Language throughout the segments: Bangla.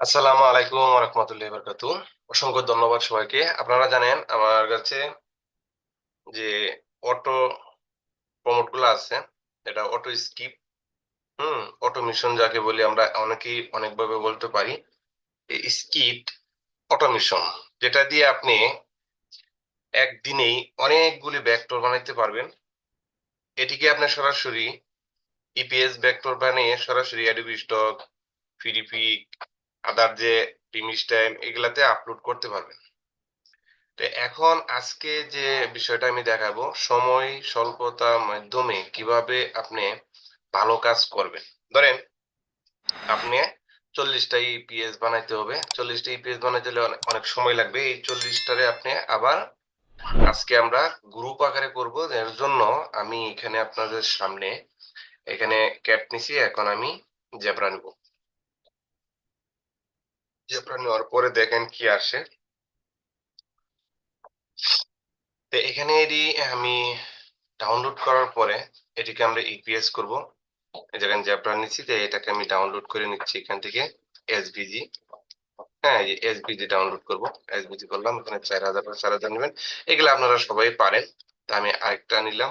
আসসালামু আলাইকুম রহমতুল্লাহ বরকাতু অসংখ্য ধন্যবাদ সবাইকে। আপনারা জানেন আমার কাছে যে অটো প্রমোটগুলো আছে এটা auto skip, hmm, auto mission যাকে বলি আমরা অনেকেই অনেকভাবে বলতে পারি, এই স্কিপ অটোমেশন যেটা দিয়ে আপনি একদিনেই অনেকগুলি ভেক্টর বানাইতে পারবেন। এটিকে আপনি সরাসরি ইপিএস ভেক্টর বানিয়ে সরাসরি অ্যাডোবি স্টক ফিডিপিক আদার যে টিমিস টাইম এগুলাতে আপলোড করতে পারবেন। তো এখন আজকে যে বিষয়টা আমি দেখাবো, সময় স্বল্পতা মাধ্যমে কীভাবে আপনি ভালো কাজ করবেন। ধরেন, আপনি চল্লিশটা ইপিএস বানাইতে হবে। চল্লিশটা ইপিএস বানাইতে হলে অনেক সময় লাগবে। এই চল্লিশটারে আপনি আবার আজকে আমরা গ্রুপ আকারে করব। এর জন্য আমি এখানে আপনাদের সামনে এখানে ক্যাট নিছি। এখন আমি জেব্রা নিব। জেব্রা নেওয়ার পরে দেখেন কি আসে। তো এখানে এটি আমি ডাউনলোড করার পরে এটিকে আমরা ইপিএস করব। এই যেখানে জ্যাপটা নিচ্ছি তো এটাকে আমি ডাউনলোড করে নিচ্ছি এখান থেকে এসভিজি হ্যাঁ এই এসভিজি ডাউনলোড করব। এসভিজি করলাম, এখানে চার হাজার চার হাজার নেবেন। এগুলো আপনারা সবাই পারেন। তা আমি আরেকটা নিলাম।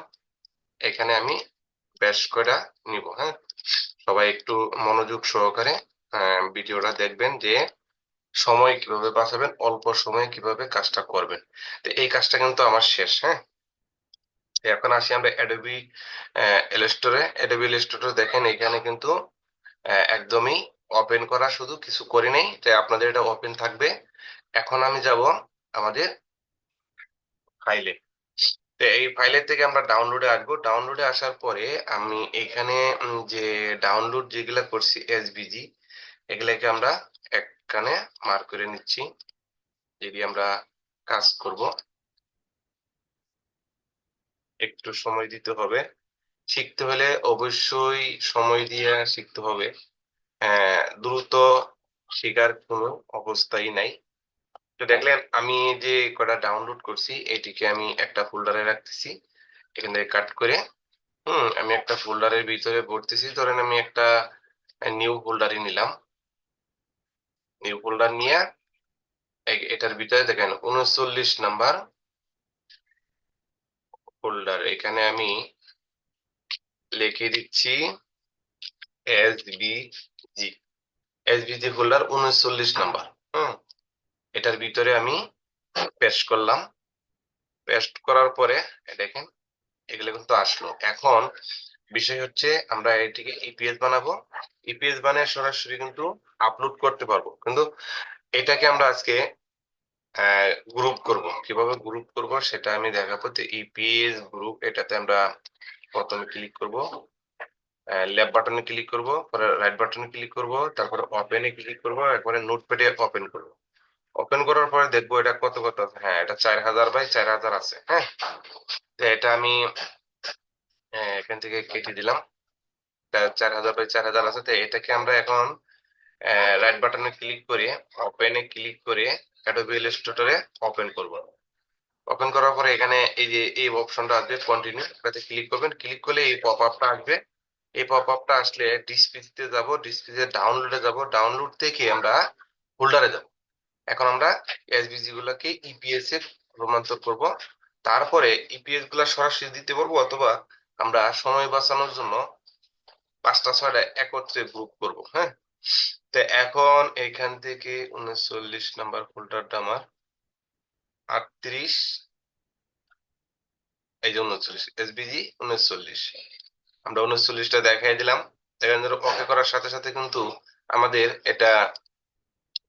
এখানে আমি বেশ কয়টা নিব হ্যাঁ। সবাই একটু মনোযোগ সহকারে ভিডিওটা দেখবেন যে সময় কীভাবে বাঁচাবেন, অল্প সময়ে কীভাবে কাজটা করবেন। তো এই কাজটা কিন্তু আমার শেষ হ্যাঁ? এখন আসি আমরা অ্যাডোবি ইলাস্ট্রেটরে অ্যাডোবি ইলাস্ট্রেটর দেখেন, এখানে কিন্তু একদমই ওপেন করা শুধু কিছু করি নাই, তাই আপনাদের এটা ওপেন থাকবে। এখন আমি যাব আমাদের ফাইলে তো এই ফাইলের থেকে আমরা ডাউনলোডে আসব। ডাউনলোডে আসার পরে আমি এখানে যে ডাউনলোড যেগুলা করছি এসবিজি এগুলাকে আমরা এখানে মার্ক করে নিচ্ছি। যদি আমরা কাজ করব। একটু সময় দিতে হবে। শিখতে হলে অবশ্যই সময় দিয়ে শিখতে হবে। আহ, দ্রুত শেখার কোনো অবস্থাই নাই। তো দেখলেন আমি যে কটা ডাউনলোড করছি এটিকে আমি একটা ফোল্ডারে রাখতেছি। এখান থেকে কাট করে হুম আমি একটা ফোল্ডারের ভিতরে ভরতেছি। ধরেন আমি একটা নিউ ফোল্ডারে নিলাম। নিউ ফোল্ডার নিয়ে এটার ভিতরে দেখেন উনচল্লিশ নাম্বার ফোল্ডার এখানে আমি লিখে দিচ্ছি S B G S B G folder উনচল্লিশ নাম্বার, হম? এটার ভিতরে আমি পেস্ট করলাম। পেস্ট করার পরে, দেখেন, এগুলো কিন্তু আসলো। এখন বিষয় হচ্ছে আমরা এটিকে ইপিএস বানাবো। ইপিএস বানিয়ে সরাসরি কিন্তু আপলোড করতে পারব। কিন্তু এটাকে আমরা আজকে গ্রুপ করব। কীভাবে গ্রুপ করব সেটা আমি দেখাবো তো ইপিএস গ্রুপ এটাতে আমরা প্রথমে ক্লিক করব। লেফট বাটনে ক্লিক করব, পরে রাইট বাটনে ক্লিক করব, তারপরে ওপেনে ক্লিক করব একবারে নোটপ্যাডে ওপেন করব। ওপেন করার পরে দেখব এটা কত কত আছে। হ্যাঁ এটা চার হাজার বাই চার হাজার আছে। হ্যাঁ তো এটা আমি আহ, এখান থেকে কেটে দিলাম। চার হাজার বাই চার হাজার আছে তো এটাকে আমরা এখন রাইট বাটনে ক্লিক করে ওপেনে ক্লিক করে অ্যাডোবি ইলাস্ট্রেটরে ওপেন করব। ওপেন করার পরে এখানে এই যে এই অপশনটা আসবে কন্টিনিউ এটাতে ক্লিক করবেন। ক্লিক করলে এই পপ আপটা আসবে। এই পপ আপটা আসলে ডিসপ্লেতে যাব ডিসপ্লেতে ডাউনলোডে যাব। ডাউনলোড থেকে আমরা ফোল্ডারে যাব। এখন আমরা এসবিজি গুলোকে ইপিএস এ রূপান্তর করব। তারপরে ইপিএসগুলা সরাসরি দিতে পারব অথবা আমরা সময় বাঁচানোর জন্য পাঁচটা ছয়টা একত্রে গ্রুপ করব হ্যাঁ? তো এখন এখান থেকে উনচল্লিশ নাম্বার ফোল্ডারটা আমার আটত্রিশ, এই যে উনচল্লিশ এসবিজি উনচল্লিশ। আমরা উনচল্লিশটা দেখাই দিলাম। এখান থেকে ওকে করার সাথে সাথে কিন্তু আমাদের এটা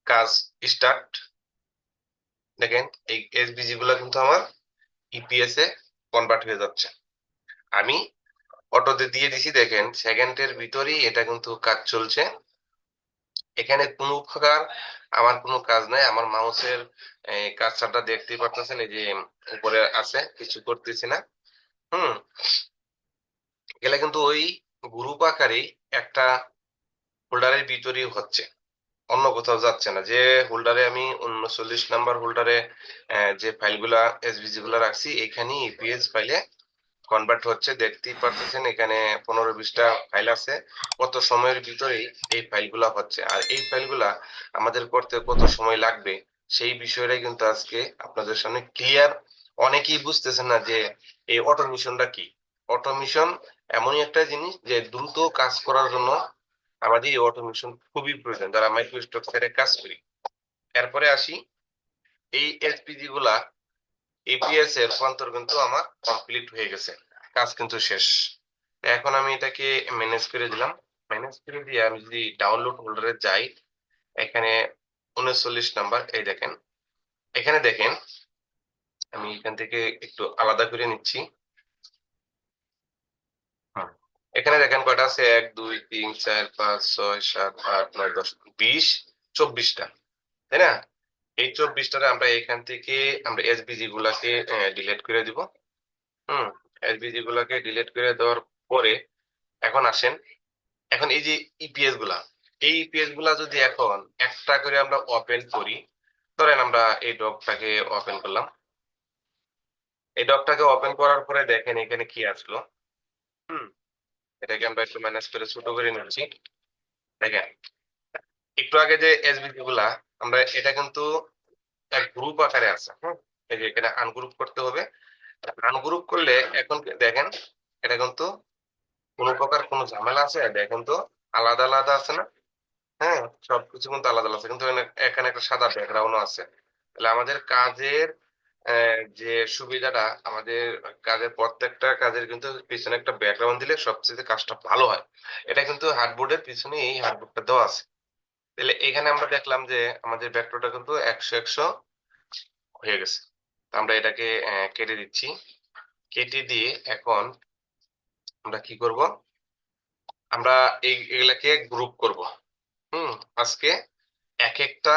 কাজ স্টার্ট দেখেন এই এসবিজি গুলা কিন্তু আমার ইপিএস এ কনভার্ট হয়ে যাচ্ছে। আমি অটোতে দিয়ে দিছি, দেখেন সেকেন্ডের ভিতরেই এটা কিন্তু কাজ চলছে। এখানে কোনো প্রকার আমার কোনো কাজ নাই, আমার মাউসের কাজটা দেখতেই পারতেছেন, এই যে উপরে আছে, কিছু করতেছি না। হুম, এগুলা কিন্তু ওই গ্রুপ আকারেই একটা হোল্ডারের ভিতরেই হচ্ছে, অন্য কোথাও যাচ্ছে না। যে হোল্ডারে আমি উনচল্লিশ নাম্বার হোল্ডারে যে ফাইলগুলা এসভিজি গুলা রাখছি এখানে ইপিএস ফাইলে কনভার্ট হচ্ছে, দেখতেই পারতেছেন এখানে পনেরো বিশটা ফাইল আছে। কত সময়ের ভিতরেই এই ফাইলগুলা হচ্ছে। আর এই ফাইলগুলা আমাদের করতে কত সময় লাগবে, সেই বিষয়টাই কিন্তু আজকে আপনাদের সামনে ক্লিয়ার অনেকেই বুঝতেছেন না যে এই অটোমেশনটা কি? অটোমেশন এমনই একটা জিনিস যে দ্রুত কাজ করার জন্য আমাদের এই অটোমেশন খুবই প্রয়োজন। যারা মাইক্রোস্টক সাইডে কাজ করি। এরপরে আসি, এই এসপিজি গুলা এপিএস এর রূপান্তর কিন্তু আমার কমপ্লিট হয়ে গেছে। কাজ কিন্তু শেষ। এখন আমি এটাকে ম্যানেজ করে দিলাম। ম্যানেজ করে দিয়ে আমি যদি ডাউনলোড হোল্ডারে যাই, এখানে উনচল্লিশ নাম্বার, এই দেখেন। এখানে দেখেন, আমি এখান থেকে একটু আলাদা করে নিচ্ছি। এখানে দেখেন কয়টা আছে? এক, দুই, তিন, চার, পাঁচ, ছয়, সাত, আট, নয়, দশ, বিশ, চব্বিশটা। তাই না? এই চব্বিশটারে আমরা এখান থেকে আমরা এসবিজি গুলাকে ডিলিট করে দিব। হুম এসবিজি গুলাকে ডিলিট করে দেওয়ার পরে এখন আসেন, এখন এই যে ইপিএসগুলা, এই ইপিএসগুলা যদি এখন একটা করে আমরা ওপেন করি, ধরেন আমরা এই ডকটাকে ওপেন করলাম। এই ডকটাকে ওপেন করার পরে দেখেন এখানে কি আসলো। হুম, এটাকে আমরা একটু ম্যানেজ করে ছোট করে নিচ্ছি। দেখেন, একটু আগে যে এসবিজি গুলা আমরা এটা কিন্তু এক গ্রুপ আকারে আছে, হুম? এই যে আনগ্রুপ করতে হবে। আনগ্রুপ করলে এখন দেখেন, এটা কিন্তু কোনো প্রকার কোনো ঝামেলা আছে দেখেন তো আলাদা আলাদা আছে না? হ্যাঁ সবকিছু কিন্তু আলাদা আছে। কিন্তু এখানে- একটা সাদা ব্যাকগ্রাউন্ড আছে। তাহলে আমাদের কাজের যে সুবিধাটা, আমাদের কাজের প্রত্যেকটা কাজের কিন্তু পিছনে একটা ব্যাকগ্রাউন্ড দিলে সবচেয়ে কাজটা ভালো হয়। এটা কিন্তু হার্ডবোর্ডের পিছনে এই হার্ডবোর্ডটা দেওয়া আছে। তাহলে এখানে আমরা দেখলাম যে আমাদের ভেক্টরটা কিন্তু একশো একশো হয়ে গেছে। আমরা এটাকে কেটে দিচ্ছি। কেটে দিয়ে এখন আমরা কি করব? আমরা এগুলাকে গ্রুপ করব। হুম, আজকে এক একটা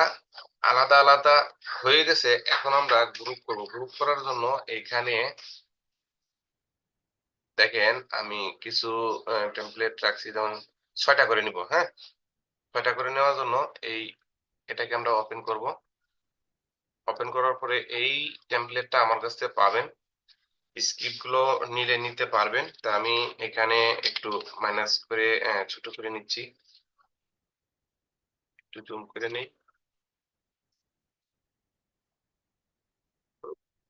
আলাদা আলাদা হয়ে গেছে, এখন আমরা গ্রুপ করব। গ্রুপ করার জন্য এখানে দেখেন আমি কিছু টেমপ্লেট রাখছি, যেমন ছয়টা করে নিব হ্যাঁ? ছয়টা করে নেওয়ার জন্য এই এটাকে আমরা ওপেন করব। ওপেন করার পরে এই টেমপ্লেটটা আমার কাছ পাবেন। স্ক্রিপ্টগুলো নিলে নিতে পারবেন। তা আমি এখানে একটু মাইনাস করে ছোট করে নিচ্ছি। একটু জুম করে নেই।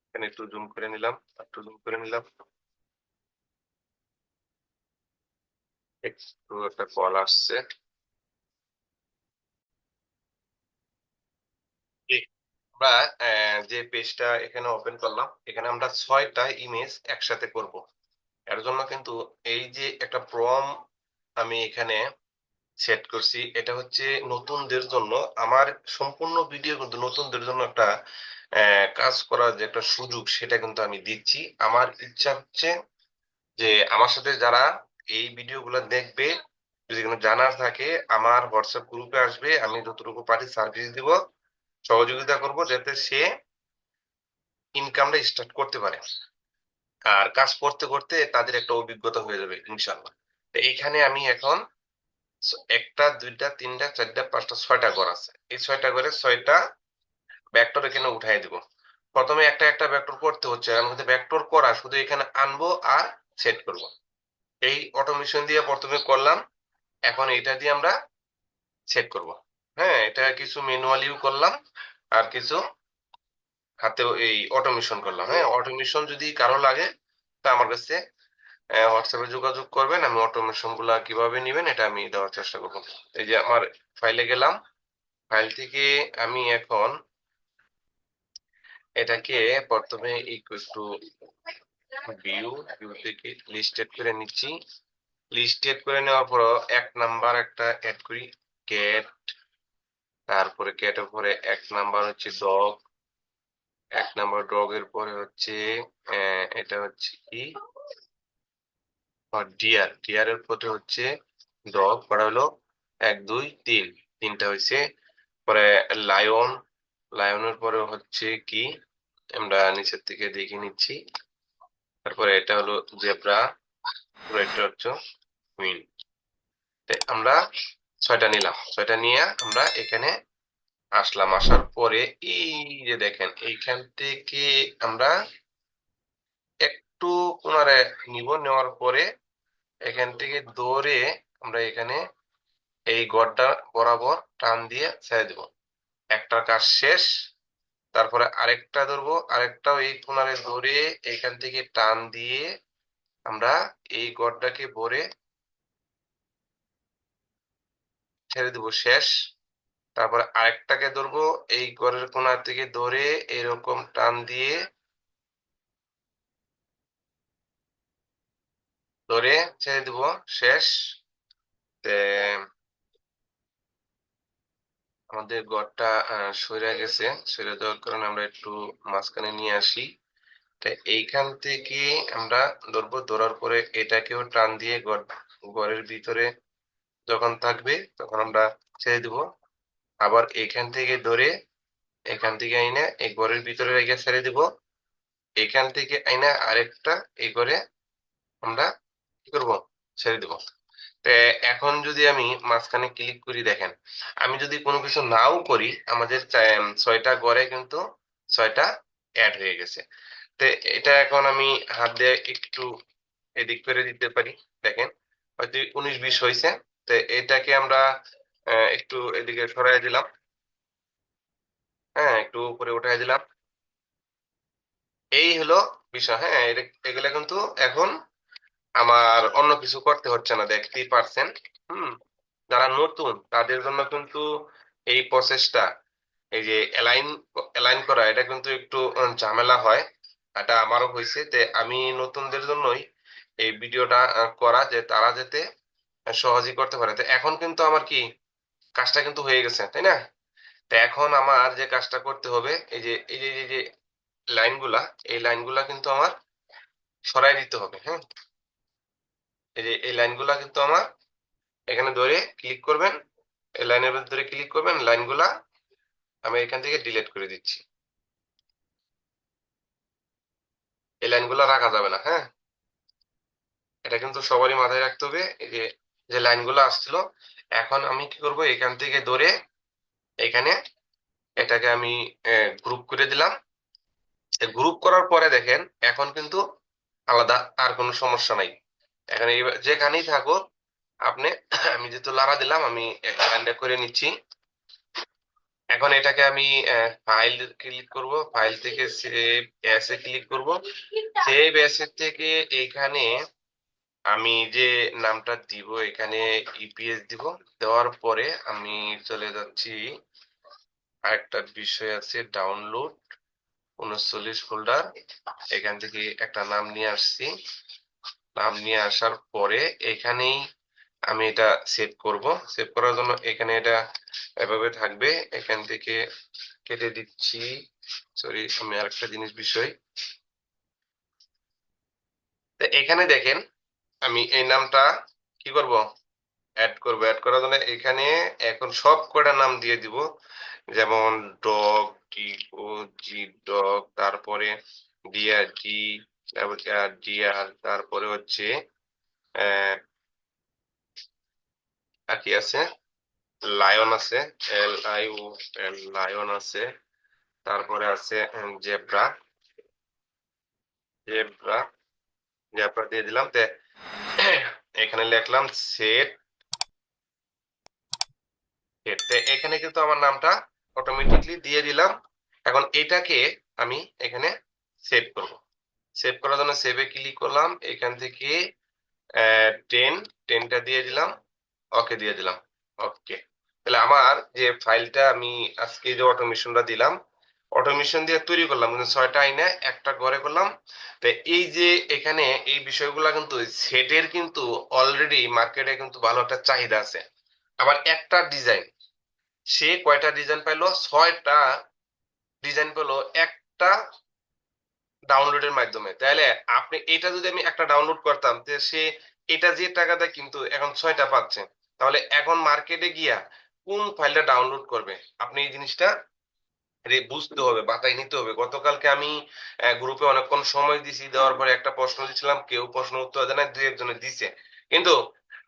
এখানে একটু জুম করে নিলাম, একটু জুম করে নিলাম। একটু একটা কল আসছে এই, আমরা যে পেজটা এখানে ওপেন করলাম, এখানে আমরা ছয়টা ইমেজ একসাথে করব। এর জন্য কিন্তু এই যে একটা প্রম আমি এখানে সেট করছি, এটা হচ্ছে নতুনদের জন্য, আমার সম্পূর্ণ ভিডিও কিন্তু নতুনদের জন্য একটা কাজ করার যে একটা সুযোগ, সেটা কিন্তু আমি দিচ্ছি। আমার ইচ্ছা হচ্ছে যে আমার সাথে যারা এই ভিডিওগুলো দেখবে, যদি কোনো জানার থাকে, আমার হোয়াটসঅ্যাপ গ্রুপে আসবে, আমি যতটুকু পারি সার্ভিস দিব। সহযোগিতা করব যাতে সে ইনকামটা স্টার্ট করতে পারে। আর কাজ করতে করতে তাদের একটা অভিজ্ঞতা হয়ে যাবে ইনশাল্লাহ এইখানে আমি এখন একটা, দুইটা, তিনটা, চারটা, পাঁচটা, ছয়টা ঘর আছে। এই ছয়টা ঘরে ছয়টা ভেক্টর এখানে উঠাই দিব। প্রথমে একটা একটা ভেক্টর করতে হচ্ছে। কারণ হচ্ছে ব্যাক্টর করা, শুধু এখানে আনব আর সেট করব। এই অটোমেশন দিয়ে প্রথমে করলাম। এখন এটা দিয়ে আমরা সেট করব। হ্যাঁ এটা কিছু ম্যানুয়ালিও করলাম আর কিছু হাতেও এই অটোমেশন করলাম। হ্যাঁ অটোমেশন যদি কারও লাগে, তা আমার কাছে হোয়াটসঅ্যাপে যোগাযোগ করবেন, আমি অটোমেশনগুলা কীভাবে নিবেন এটা আমি দেওয়ার চেষ্টা করব। এই যে আমার ফাইলে গেলাম ফাইল থেকে আমি এখন এটাকে প্রথমে ইকুয়াল টু ভিউ ভিউ থেকে লিস্টেড করে নিচ্ছি। লিস্টেড করে নেওয়ার পর এক নাম্বার একটা অ্যাড করি ক্যাট তারপরে ক্যাটের পরে এক নাম্বার হচ্ছে ডগ, এক নাম্বার ডগ এর পরে হচ্ছে এটা হচ্ছে কি? ডিয়ার ডিয়ার এর পরে হচ্ছে ডগ, পরে হলো এক, দুই, তিন, তিনটা হয়েছে পরে লায়ন, লায়নের পরে হচ্ছে কি? আমরা নিচের থেকে দেখে নিচ্ছি। তারপরে এটা হলো জেব্রা এটা হচ্ছে আমরা ছয়টা নিলাম। ছয়টা নিয়ে আমরা এখানে আসলাম। আসার পরে এই যে দেখেন, এইখান থেকে আমরা একটু কোনারে নিব। নেওয়ার পরে এখান থেকে দৌড়ে আমরা এখানে এই গড়টা বরাবর টান দিয়ে ছেড়ে দিব। একটার কাজ শেষ, তারপরে আরেকটা ধরবো, আরেকটাও এই কোনারে ধরে এখান থেকে টান দিয়ে আমরা এই গড়টাকে ভরে ছেড়ে দিব শেষ। তারপরে আরেকটাকে ধরবো এই ঘরের কোনা থেকে ধরে এরকম টান দিয়ে ধরে ছেড়ে দিব শেষ। আমাদের আহ, সইরা গেছে। সরে যাওয়ার কারণে আমরা একটু মাঝখানে নিয়ে আসি। এইখান থেকে আমরা ধরবো ধরার পরে এটাকেও টান দিয়ে গড়ের ভিতরে যখন থাকবে, তখন আমরা ছেড়ে দিব। আবার এখান থেকে ধরে, এখান থেকে আইনা এই ঘরের ভিতরে রেখে ছেড়ে দিব। এখান থেকে আইনা আরেকটা এই ঘরে আমরা কি করব? ছেড়ে দিব। এখন যদি আমি মাঝখানে ক্লিক করি, দেখেন, আমি যদি কোনো কিছু নাও করি, আমাদের ছয়টা ঘরে কিন্তু ছয়টা অ্যাড হয়ে গেছে। তো এটা এখন আমি হাত দিয়ে একটু এদিক করে দিতে পারি। দেখেন, হয়তো উনিশ, বিশ হয়েছে তো এটাকে আমরা একটু এদিকে সরাই দিলাম। হ্যাঁ একটু উপরে উঠাই দিলাম। এই হলো বিষয় হ্যাঁ এগুলা কিন্তু এখন আমার অন্য কিছু করতে হচ্ছে না দেখতেই পারছেন হুম, যারা নতুন, তাদের জন্য কিন্তু এই প্রসেসটা এই যে অ্যালাইন অ্যালাইন করা, এটা কিন্তু একটু ঝামেলা হয়। এটা আমারও হয়েছে তে আমি নতুনদের জন্যই এই ভিডিওটা করা, যে তারা যাতে সহজেই করতে পারে। তো এখন কিন্তু আমার কি, কাজটা কিন্তু হয়ে গেছে, তাই না? তো এখন আমার যে কাজটা করতে হবে, এই যে এই যে যে লাইনগুলা, এই লাইনগুলা কিন্তু আমার সরাই দিতে হবে হ্যাঁ? এই যে, এই লাইনগুলা কিন্তু আমার এখানে ধরে ক্লিক করবেন, এই লাইনের ধরে ক্লিক করবেন, লাইনগুলা আমি এখান থেকে ডিলিট করে দিচ্ছি। এই লাইনগুলা রাখা যাবে না হ্যাঁ? এটা কিন্তু সবারই মাথায় রাখতে হবে, এই যে যে লাইনগুলো আসছিল এখন আমি কি করব এখান থেকে ধরে এখানে এটাকে আমি গ্রুপ করে দিলাম। গ্রুপ করার পরে দেখেন এখন কিন্তু আলাদা আর কোনো সমস্যা নাই। এখন যেখানেই থাকো আপনি আমি যেহেতু লারা দিলাম আমি এখানটা করে নিচ্ছি। এখন এটাকে আমি ফাইল ক্লিক করব। ফাইল থেকে সেভ অ্যাস এ ক্লিক করব। সেভ এর থেকে এখানে আমি যে নামটা দিব, এখানে ইপিএস দিব, দেওয়ার পরে আমি চলে যাচ্ছি। আরেকটা বিষয় আছে ডাউনলোড উনচল্লিশ ফোল্ডার এখান থেকে একটা নাম নিয়ে আসছি। নাম নিয়ে আসার পরে এখানেই আমি এটা সেভ করব। সেভ করার জন্য এখানে এটা এভাবে থাকবে। এখান থেকে কেটে দিচ্ছি। সরি আমি আরেকটা জিনিস, বিষয়। এখানে দেখেন আমি এই নামটা কি করব? অ্যাড করব। অ্যাড করার জন্য এখানে এখন সব কটা নাম দিয়ে দিব? যেমন dog T O G dog তারপরে ডিআর ডি তারপর ডিআর তারপরে হচ্ছে আর কি আছে? লায়ন আছে L I O L lion আছে, তারপরে আছে জেব্রা জেব্রা জেব্রা দিয়ে দিলাম। তে এখানে লিখলাম সেট এখানে কিন্তু আমার নামটা অটোমেটিকলি দিয়ে দিলাম। এখন এটাকে আমি এখানে সেভ করব। সেভ করার জন্য সেভে ক্লিক করলাম। এখান থেকে টেন টেনটা দিয়ে দিলাম। ওকে দিয়ে দিলাম। ওকে তাহলে আমার যে ফাইলটা আমি আজকে যে অটোমেশনটা দিলাম অটোমেশন দিয়ে তৈরি করলাম, কিন্তু ছয়টা আইনে একটা ঘরে করলাম। তো এই যে এখানে এই বিষয়গুলো কিন্তু সেটের কিন্তু অলরেডি মার্কেটে কিন্তু ভালো একটা চাহিদা আছে। আবার একটা ডিজাইন সে কয়টা ডিজাইন পাইলো? ছয়টা ডিজাইন পেল একটা ডাউনলোডের মাধ্যমে। তাহলে আপনি, এটা যদি আমি একটা ডাউনলোড করতাম তো সে এটা যে টাকাটা কিন্তু এখন ছয়টা পাচ্ছে। তাহলে এখন মার্কেটে গিয়া কোন ফাইলটা ডাউনলোড করবে? আপনি এই জিনিসটা বুঝতে হবে বাতায় নিতে হবে। গতকালকে আমি গ্রুপে অনেকক্ষণ সময় দিছি, দেওয়ার পরে একটা প্রশ্ন দিছিলাম, কেউ প্রশ্ন উত্তর দেয় না দুই একজনে দিছে। কিন্তু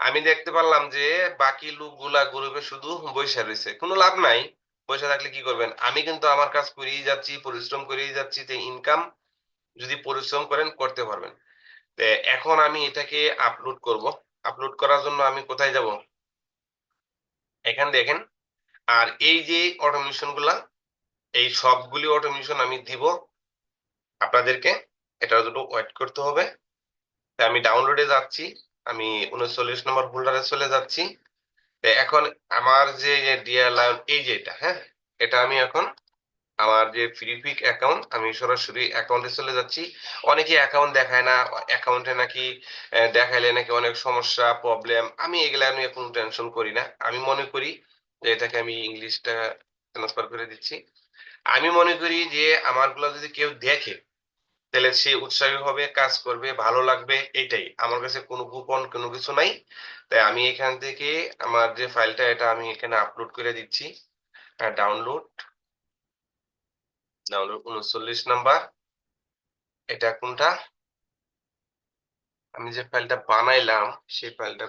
আমি দেখতে পারলাম যে, বাকি লোকগুলা গ্রুপে শুধু বসে রয়েছে কোনো লাভ নাই বসে থাকলে কি করবেন? আমি কিন্তু আমার কাজ করেই যাচ্ছি, পরিশ্রম করেই যাচ্ছি, যে ইনকাম যদি পরিশ্রম করেন, করতে পারবেন। এখন আমি এটাকে আপলোড করব। আপলোড করার জন্য আমি কোথায় যাব? এখানে দেখেন। আর এই যে অটোমেশনগুলা এই সবগুলি অটোমেশন আমি দিব। আপনাদেরকে এটা দুটো ওয়েট করতে হবে। আমি ডাউনলোডে যাচ্ছি। আমি উনচল্লিশ নম্বর ফোল্ডারে চলে যাচ্ছি। এখন আমার যে ডিয়ার লায়ন এই যে এটা হ্যাঁ? এটা আমি এখন আমার যে ফ্রি কুইক অ্যাকাউন্ট আমি সরাসরি অ্যাকাউন্টে চলে যাচ্ছি। অনেকে অ্যাকাউন্ট দেখায় না অ্যাকাউন্টে নাকি দেখাইলে নাকি অনেক সমস্যা প্রবলেম আমি এগুলা নিয়ে কোনো টেনশন করি না। আমি মনে করি যে এটাকে আমি ইংলিশটা ট্রান্সফার করে দিচ্ছি। আমি মনে করি যে আমারগুলো যদি কেউ দেখে, তাহলে সে উৎসাহী হবে, কাজ করবে, ভালো লাগবে এইটাই আমার কাছে কোনো কুপন কোনো কিছু নাই। তাই আমি এখান থেকে আমার যে ফাইলটা, এটা আমি এখানে আপলোড করে দিচ্ছি। ডাউনলোড ডাউনলোড উনচল্লিশ নাম্বার। এটা কোনটা? আমি যে ফাইলটা বানাইলাম, সেই ফাইলটা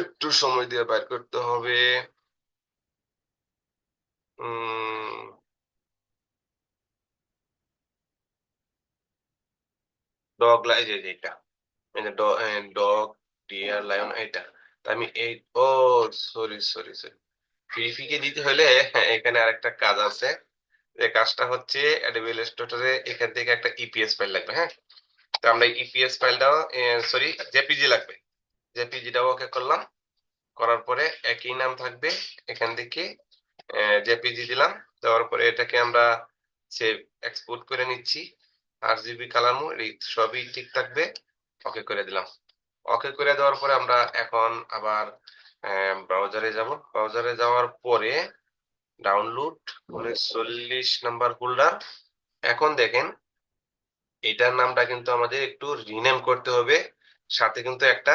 একটু সময় দিয়ে বের করতে হবে। উম ডগ লাই যে যেটা ডগ ডিয়ার লায়ন এটা। তা আমি এই ও সরি সরি সরি ফিকে দিতে হলে এখানে আরেকটা কাজ আছে। যে কাজটা হচ্ছে অ্যাডোবি ইলাস্ট্রেটরে এখান থেকে একটা ইপিএস ফাইল লাগবে হ্যাঁ? তো আমরা ইপিএস ফাইলটাও সরি জেপিজি লাগবে। জেপিজিটাও ওকে করলাম। করার পরে একই নাম থাকবে এখান থেকে জেপিজি দিলাম। দেওয়ার পরে এটাকে আমরা সেভ এক্সপোর্ট করে নিচ্ছি। আর জিবি কালার মোড এই সবই ঠিক থাকবে। ওকে করে দিলাম। ওকে করে দেওয়ার পরে আমরা এখন আবার ব্রাউজারে যাব। ব্রাউজারে যাওয়ার পরে ডাউনলোড উনচল্লিশ নাম্বার ফোল্ডার এখন দেখেন, এটার নামটা কিন্তু আমাদের একটু রিনেম করতে হবে। সাথে কিন্তু একটা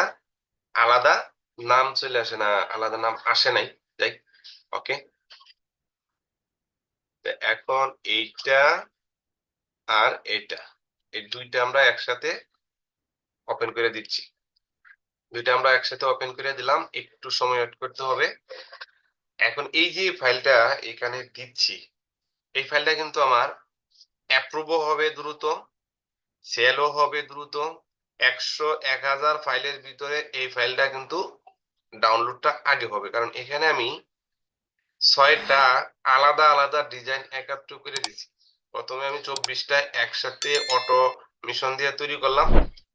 আলাদা নাম চলে আসে না, আলাদা নাম আসে নাই। যাই, ওকে। এখন এইটা আর এটা। এই দুইটা আমরা একসাথে ওপেন করে দিচ্ছি। দুইটা আমরা একসাথে ওপেন করে দিলাম। একটু সময় ওয়েট করতে হবে। এখন এই যে ফাইলটা এখানে দিচ্ছি, এই ফাইলটা কিন্তু আমার অ্যাপ্রুভও হবে দ্রুত সেলও হবে দ্রুত। একশো এক হাজার ফাইলের ভিতরে এই ফাইলটা কিন্তু ডাউনলোডটা আগে হবে। কারণ এখানে আমি ছয়টা আলাদা আলাদা ডিজাইন একাত্র করে দিছি প্রথমে আমি চব্বিশটা একসাথে অটো মিশন দিয়ে তৈরি করলাম।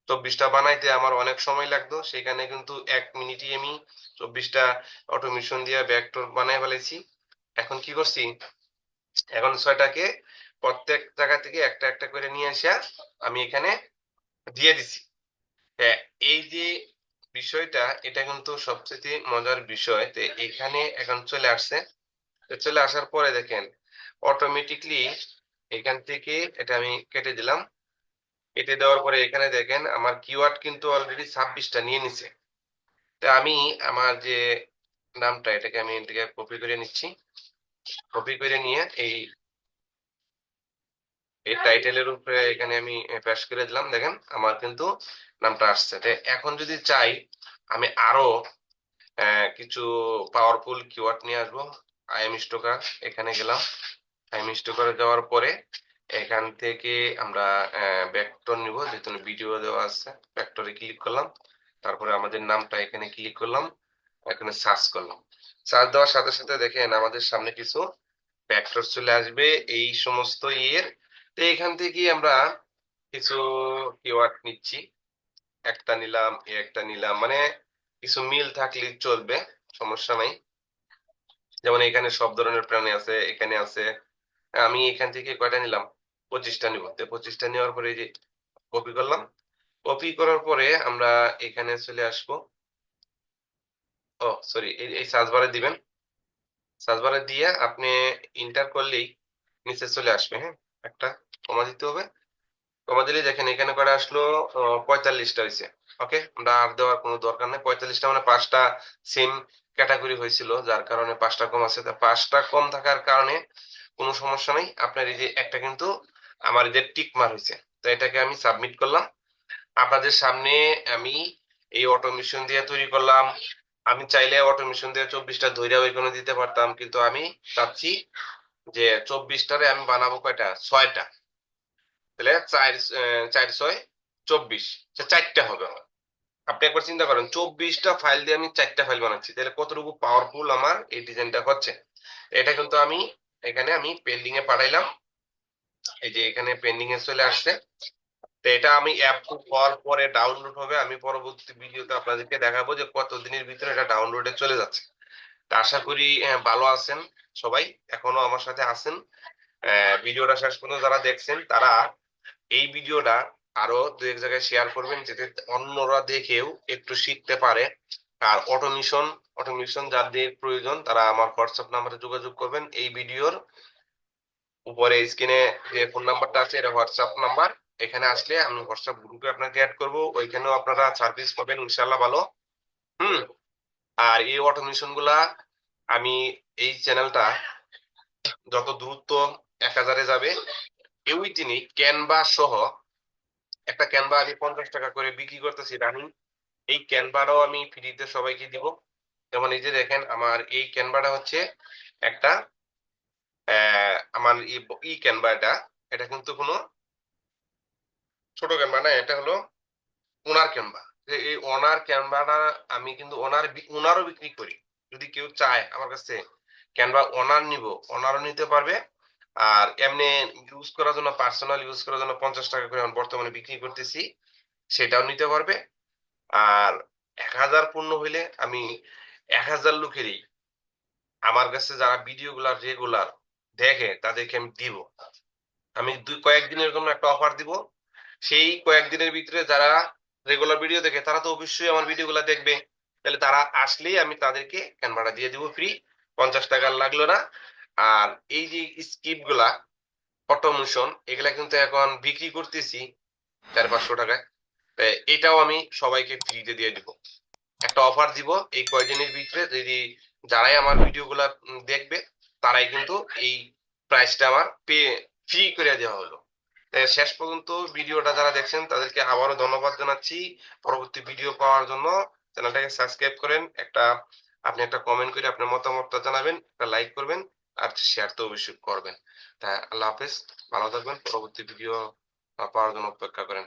চব্বিশটা বানাইতে আমার অনেক সময় লাগতো সেখানে কিন্তু এক মিনিটই আমি চব্বিশটা অটোমেশন দিয়ে ভেক্টর বানাই ফেলেছি। এখন কি করছি? এখন ছয়টাকে প্রত্যেক জায়গা থেকে একটা একটা করে নিয়ে আসা আমি এখানে দিয়ে দিছি। হ্যাঁ, এই যে বিষয়টা এটা কিন্তু সবচেয়ে মজার বিষয়। তো এখানে এখন চলে আসছে। চলে আসার পরে দেখেন অটোমেটিকলি এখান থেকে এটা আমি কেটে দিলাম। কেটে দেওয়ার পরে এখানে দেখেন আমার কিওয়ার্ড কিন্তু অলরেডি ছাব্বিশটা নিয়ে নিছে। তা আমি আমার যে নামটা, এটাকে আমি এটাকে কপি করে নিচ্ছি। কপি করে নিয়ে এই এই টাইটেলের উপরে এখানে আমি পেশ করে দিলাম। দেখেন আমার কিন্তু নামটা আসছে। এখন যদি চাই, আমি আরও কিছু পাওয়ারফুল কিওয়ার্ড নিয়ে আসব। আই এম স্টোকার এখানে গেলাম। আই এম স্টোকারে যাওয়ার পরে এখান থেকে আমরা ভেক্টর নিব, যেহেতু ভিডিও দেওয়া আছে ভেক্টরে ক্লিক করলাম। তারপরে আমাদের নামটা এখানে ক্লিক করলাম, এখানে সার্চ করলাম। সার্চ দেওয়ার সাথে সাথে দেখেন আমাদের সামনে কিছু ভেক্টর চলে আসবে, এই সমস্ত ইয়ের। তো এখান থেকে আমরা কিছু কিওয়ার্ড নিচ্ছি। একটা নিলাম একটা নিলাম মানে কিছু মিল থাকলে চলবে, সমস্যা নাই। যেমন এখানে সব ধরনের প্রাণী আছে, এখানে আছে আমি এখান থেকে কয়টা নিলাম? পঁচিশটা নিব। পঁচিশটা নেওয়ার পরে যে কপি করলাম। কপি করার পরে আমরা এখানে চলে আসব। ও সরি এই এই সার্চ বারে দিবেন। সার্চ বারে দিয়ে আপনি ইন্টার করলেই নিচে চলে আসবে হ্যাঁ? একটা কমা দিতে হবে। কমা দিলে দেখেন এখানে করে আসলো? পঁয়তাল্লিশটা হয়েছে ওকে? আমরা আর দেওয়ার কোনো দরকার নেই। পঁয়তাল্লিশটা মানে পাঁচটা সেম ক্যাটাগরি হয়েছিল, যার কারণে পাঁচটা কম আছে। তা পাঁচটা কম থাকার কারণে কোনো সমস্যা নেই। আপনার এই যে একটা কিন্তু আমার যে টিক মার হয়েছে তো এটাকে আমি সাবমিট করলাম। আপনাদের সামনে আমি এই অটোমেশন দিয়ে তৈরি করলাম। আমি চাইলে অটোমেশন দিয়ে চব্বিশটা ধৈর্য ওইখানে দিতে পারতাম কিন্তু আমি চাচ্ছি যে চব্বিশটারে আমি বানাবো কয়টা? ছয়টা। তাহলে চার চার ছয় চব্বিশ। আচ্ছা, চারটা হবে আমার। আপনি একবার চিন্তা করেন চব্বিশটা ফাইল দিয়ে আমি চারটা ফাইল বানাচ্ছি তাহলে কতটুকু পাওয়ারফুল আমার এই ডিজাইনটা হচ্ছে? এটা কিন্তু আমি এখানে আমি পেন্ডিং এ পাঠাইলাম। এই যে এখানে পেন্ডিং এ চলে আসছে। তো এটা আমি অ্যাপ হওয়ার পরে ডাউনলোড হবে। আমি পরবর্তী ভিডিওতে আপনাদেরকে দেখাবো যে কত দিনের ভিতরে এটা ডাউনলোডে চলে যাচ্ছে। তা আশা করি ভালো আছেন সবাই। এখনও আমার সাথে আছেন। ভিডিওটা শেষ পর্যন্ত যারা দেখছেন, তারা এই ভিডিওটা আরও দু এক জায়গায় শেয়ার করবেন, যাতে অন্যরা দেখেও একটু শিখতে পারে। আর অটোমেশন অটোমেশন যাদের প্রয়োজন, তারা আমার হোয়াটসঅ্যাপ নাম্বারে যোগাযোগ করবেন। এই ভিডিওর উপরে স্ক্রিনে যে ফোন নাম্বারটা আছে, এটা হোয়াটসঅ্যাপ নাম্বার এখানে আসলে আমি হোয়াটসঅ্যাপ গ্রুপে আপনাকে অ্যাড করব। ওইখানেও আপনারা সার্ভিস পাবেন ইনশাল্লাহ ভালো। হুম? আর এই অটোমেশনগুলা আমি এই চ্যানেলটা যত দ্রুত এক হাজারে যাবে এই দিনই ক্যানভা সহ একটা ক্যানভা আমি পঞ্চাশ টাকা করে বিক্রি করতেছি রানিং এই ক্যানভাটাও আমি ফ্রিতে সবাইকে দিব। যেমন এই যে দেখেন, আমার এই ক্যানভাটা হচ্ছে একটা আমার ই- ই ক্যানভা এটা কিন্তু কোনো ছোট ক্যানভা না, এটা হলো ওনার ক্যানভা। এই ওনার ক্যানভাটা আমি কিন্তু ওনার ওনারও বিক্রি করি। যদি কেউ চায় আমার কাছে ক্যানভা ওনার নিব, ওনারও নিতে পারবে। আর এমনি ইউজ করার জন্য পার্সোনাল ইউজ করার জন্য পঞ্চাশ টাকা করে আমি বর্তমানে বিক্রি করতেছি, সেটাও নিতে পারবে। আর এক হাজার পূর্ণ হইলে আমি এক হাজার লোকেরই আমার কাছে যারা ভিডিও গুলা রেগুলার দেখে তাদেরকে আমি দিব। আমি দুই, কয়েকদিনের জন্য একটা অফার দিব। সেই কয়েকদিনের ভিতরে যারা রেগুলার ভিডিও দেখে, তারা তো অবশ্যই আমার ভিডিও গুলা দেখবে। তাহলে তারা আসলেই আমি তাদেরকে ক্যানভাটা দিয়ে দিব ফ্রি পঞ্চাশ টাকা লাগল না। আর এই যে স্কিপগুলা অটোমেশন এগুলা কিন্তু এখন বিক্রি করতেছি চার পাঁচশো টাকায়। এটাও আমি সবাইকে ফ্রিতে দিয়ে দিব। একটা অফার দিব এই কয়দিনের ভিতরে, যদি যারাই আমার ভিডিও গুলা দেখবে, তারাই কিন্তু এই প্রাইসটা আমার পে ফ্রি করে দেওয়া হলো। শেষ পর্যন্ত ভিডিওটা যারা দেখছেন, তাদেরকে আবারও ধন্যবাদ জানাচ্ছি। পরবর্তী ভিডিও পাওয়ার জন্য চ্যানেলটাকে সাবস্ক্রাইব করেন। একটা, আপনি একটা কমেন্ট করে আপনার মতামতটা জানাবেন, একটা লাইক করবেন, আর শেয়ার তো অবশ্যই করবেন। তা, আল্লাহ হাফেজ, ভালো থাকবেন। পরবর্তী ভিডিও পাওয়ার জন্য অপেক্ষা করেন।